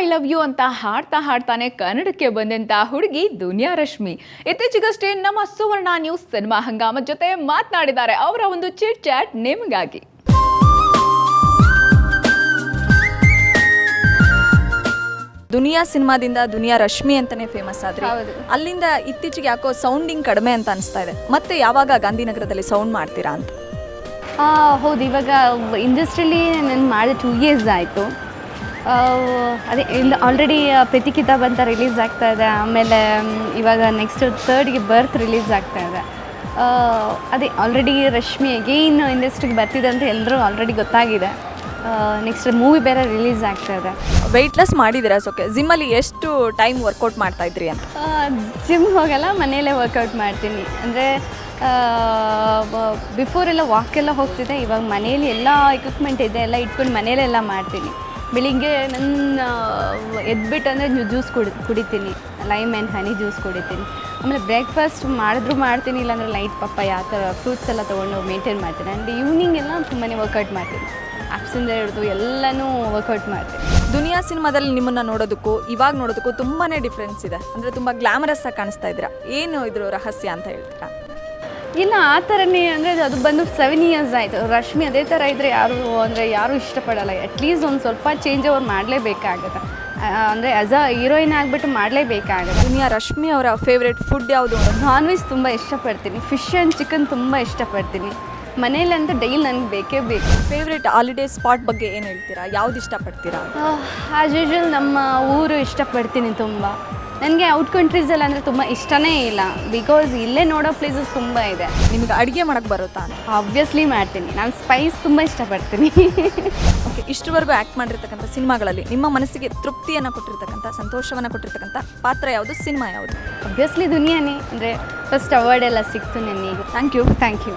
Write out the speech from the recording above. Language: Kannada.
ಐ ಲವ್ ಯು ಅಂತ ಹಾಡ್ತಾ ಹಾಡ್ತಾನೆ ಕನ್ನಡಕ್ಕೆ ಬಂದಂತ ಹುಡುಗಿ ದುನಿಯಾ ರಶ್ಮಿ. ಇತ್ತೀಚೆಗಷ್ಟೇ ನಮ್ಮ ಸುವರ್ಣ ನ್ಯೂಸ್ ಸಿನಿಮಾ ಹಂಗಾಮ ಜೊತೆ ಮಾತನಾಡಿದ್ದಾರೆ ಅವರ ಒಂದು ಚಿಟ್ ಚಾಟ್ ನಿಮಗಾಗಿ. ದುನಿಯಾ ಸಿನಿಮಾದಿಂದ ದುನಿಯಾ ರಶ್ಮಿ ಅಂತಾನೆ ಫೇಮಸ್ ಆದ್ರೆ. ಅಲ್ಲಿಂದ ಇತ್ತೀಚೆಗೆ ಯಾಕೋ ಸೌಂಡಿಂಗ್ ಕಡಿಮೆ ಅಂತ ಅನಿಸ್ತಾ ಇದೆ. ಮತ್ತೆ ಯಾವಾಗ ಗಾಂಧಿನಗರದಲ್ಲಿ ಸೌಂಡ್ ಮಾಡ್ತೀರಾ ಅಂತ? ಹೌದು ಇವಾಗ ಇಂಡಸ್ಟ್ರಿಲಿ ನಾನು ಮಾಡಿದ ಟೂ ಇಯರ್ಸ್ ಆಯಿತು. ಅದೇ ಇಲ್ಲಿ ಆಲ್ರೆಡಿ ಪ್ರತಿ ಕಿತಾಬ್ ಅಂತ ರಿಲೀಸ್ ಆಗ್ತಾ ಇದೆ. ಆಮೇಲೆ ಇವಾಗ ನೆಕ್ಸ್ಟ್ ತರ್ಡ್ಗೆ ಬರ್ತ್ ರಿಲೀಸ್ ಆಗ್ತಾ ಇದೆ. ಅದೇ ಆಲ್ರೆಡಿ ರಶ್ಮಿ ಅಗೇನ್ ಇಂಡಸ್ಟ್ರಿಗೆ ಬರ್ತಿದೆ ಅಂತ ಎಲ್ಲರೂ ಆಲ್ರೆಡಿ ಗೊತ್ತಾಗಿದೆ. ನೆಕ್ಸ್ಟ್ ಮೂವಿ ಬೇರೆ ರಿಲೀಸ್ ಆಗ್ತಾ ಇದೆ. ವೆಯ್ಟ್ಲೆಸ್ ಮಾಡಿದ್ದೀರಾ ಸೋಕೆ ಜಿಮ್ಮಲ್ಲಿ ಎಷ್ಟು ಟೈಮ್ ವರ್ಕೌಟ್ ಮಾಡ್ತಾ ಇದ್ರಿ ಅಂತ? ಜಿಮ್ ಹೋಗಲ್ಲ ಮನೆಯಲ್ಲೇ ವರ್ಕೌಟ್ ಮಾಡ್ತೀನಿ. ಅಂದರೆ ಬಿಫೋರ್ ಎಲ್ಲ ವಾಕೆಲ್ಲ ಹೋಗ್ತಿದ್ದೆ. ಇವಾಗ ಮನೇಲಿ ಎಲ್ಲ ಎಕ್ವಿಪ್ಮೆಂಟ್ ಇದೆ ಎಲ್ಲ ಇಟ್ಕೊಂಡು ಮನೇಲೆಲ್ಲ ಮಾಡ್ತೀನಿ. ಬೆಳಿಗ್ಗೆ ನನ್ನ ಎದ್ಬಿಟ್ಟು ಅಂದರೆ ಜ್ಯೂಸ್ ಕುಡಿ, ಕುಡಿತೀನಿ. ಲೈಮ್ ಆ್ಯಂಡ್ ಹನಿ ಜ್ಯೂಸ್ ಕುಡಿತೀನಿ. ಆಮೇಲೆ ಬ್ರೇಕ್ಫಾಸ್ಟ್ ಮಾಡಿದ್ರೂ ಮಾಡ್ತೀನಿ, ಇಲ್ಲಾಂದರೆ ಲೈಟ್ ಪಪ್ಪ ಯಾವ ಥರ ಫ್ರೂಟ್ಸ್ ಎಲ್ಲ ತೊಗೊಂಡು ಮೇಂಟೈನ್ ಮಾಡ್ತೀನಿ. ಆ್ಯಂಡ್ ಈವ್ನಿಂಗ್ ಎಲ್ಲ ತುಂಬಾ ವರ್ಕೌಟ್ ಮಾಡ್ತೀನಿ. ಆ್ಯಪ್ಸಿಂದ ಹಿಡಿದು ಎಲ್ಲನೂ ವರ್ಕೌಟ್ ಮಾಡ್ತೀನಿ. ದುನಿಯಾ ಸಿನಿಮಾದಲ್ಲಿ ನಿಮ್ಮನ್ನು ನೋಡೋದಕ್ಕೂ, ಇವಾಗ ನೋಡೋದಕ್ಕೂ ತುಂಬಾ ಡಿಫ್ರೆನ್ಸ್ ಇದೆ. ಅಂದರೆ ತುಂಬ ಗ್ಲಾಮರಸ್ಸಾಗಿ ಕಾಣಿಸ್ತಾ ಇದ್ದೀರಾ. ಏನು ಇದ್ರ ರಹಸ್ಯ ಅಂತ ಹೇಳ್ತೀರಾ? ಇಲ್ಲ ಆ ಥರನೇ ಅಂದರೆ ಅದು ಬಂದು ಸೆವೆನ್ ಇಯರ್ಸ್ ಆಯಿತು. ರಶ್ಮಿ ಅದೇ ಥರ ಇದ್ದರೆ ಯಾರು ಅಂದರೆ ಯಾರೂ ಇಷ್ಟಪಡಲ್ಲ. ಅಟ್ಲೀಸ್ಟ್ ಒಂದು ಸ್ವಲ್ಪ ಚೇಂಜ್ ಅವ್ರು ಮಾಡಲೇಬೇಕಾಗತ್ತೆ. ಅಂದರೆ ಆ್ಯಸ್ ಅ ಹೀರೋಯಿನ್ ಆಗಿಬಿಟ್ಟು ಮಾಡಲೇಬೇಕಾಗತ್ತೆ. ದುನಿಯಾ ರಶ್ಮಿ ಅವರ ಫೇವ್ರೆಟ್ ಫುಡ್ ಯಾವುದು? ನಾನ್ ವೆಜ್ ತುಂಬ ಇಷ್ಟಪಡ್ತೀನಿ. ಫಿಶ್ ಆ್ಯಂಡ್ ಚಿಕನ್ ತುಂಬ ಇಷ್ಟಪಡ್ತೀನಿ. ಮನೇಲಂತೂ ಡೈಲಿ ನನಗೆ ಬೇಕೇ ಬೇಕು. ಫೇವ್ರೆಟ್ ಹಾಲಿಡೇ ಸ್ಪಾಟ್ ಬಗ್ಗೆ ಏನು ಹೇಳ್ತೀರಾ? ಯಾವ್ದು ಇಷ್ಟಪಡ್ತೀರಾ? ಆ್ಯಸ್ ಯೂಶ್ವಲ್ ನಮ್ಮ ಊರು ಇಷ್ಟಪಡ್ತೀನಿ ತುಂಬ. ನನಗೆ ಔಟ್ ಕಂಟ್ರೀಸಲ್ಲಿ ಅಂದರೆ ತುಂಬ ಇಷ್ಟನೇ ಇಲ್ಲ. ಬಿಕಾಸ್ ಇಲ್ಲೇ ನೋಡೋ ಪ್ಲೇಸಸ್ ತುಂಬ ಇದೆ. ನಿಮ್ಗೆ ಅಡುಗೆ ಮಾಡಕ್ಕೆ ಬರುತ್ತಾ ಅಂತ? ಆಬ್ವಿಯಸ್ಲಿ ಮಾಡ್ತೀನಿ. ನಾನು ಸ್ಪೈಸ್ ತುಂಬ ಇಷ್ಟಪಡ್ತೀನಿ. ಓಕೆ ಇಷ್ಟುವರೆಗೂ ಆ್ಯಕ್ಟ್ ಮಾಡಿರ್ತಕ್ಕಂಥ ಸಿನಿಮಾಗಳಲ್ಲಿ ನಿಮ್ಮ ಮನಸ್ಸಿಗೆ ತೃಪ್ತಿಯನ್ನು ಕೊಟ್ಟಿರ್ತಕ್ಕಂಥ ಸಂತೋಷವನ್ನು ಕೊಟ್ಟಿರ್ತಕ್ಕಂಥ ಪಾತ್ರ ಯಾವುದು ಸಿನಿಮಾ ಯಾವುದು? ಅಬ್ವಿಯಸ್ಲಿ ದುನಿಯಾನೇ. ಅಂದರೆ ಫಸ್ಟ್ ಅವಾರ್ಡ್ ಎಲ್ಲ ಸಿಕ್ತು ನನಗೆ ಥ್ಯಾಂಕ್ ಯು ಥ್ಯಾಂಕ್ ಯು